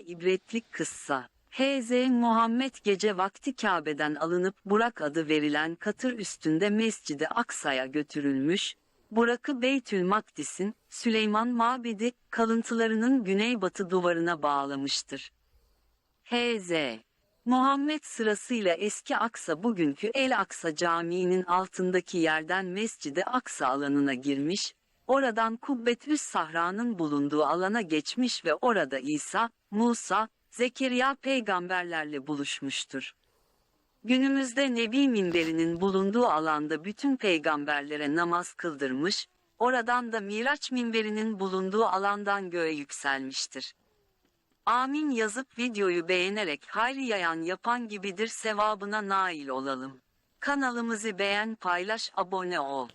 İbretlik kıssa. H.Z. Muhammed gece vakti Kabe'den alınıp Burak adı verilen katır üstünde Mescid-i Aksa'ya götürülmüş, Burak'ı Beytül Makdis'in, Süleyman Mabedi, kalıntılarının güneybatı duvarına bağlamıştır. H.Z. Muhammed sırasıyla eski Aksa bugünkü El Aksa Camii'nin altındaki yerden Mescid-i Aksa alanına girmiş, oradan Kubbetüs Sahra'nın bulunduğu alana geçmiş ve orada İsa, Musa, Zekeriya peygamberlerle buluşmuştur. Günümüzde Nebi minberinin bulunduğu alanda bütün peygamberlere namaz kıldırmış, oradan da Miraç minberinin bulunduğu alandan göğe yükselmiştir. Amin yazıp videoyu beğenerek hayri yayan yapan gibidir sevabına nail olalım. Kanalımızı beğen paylaş abone ol.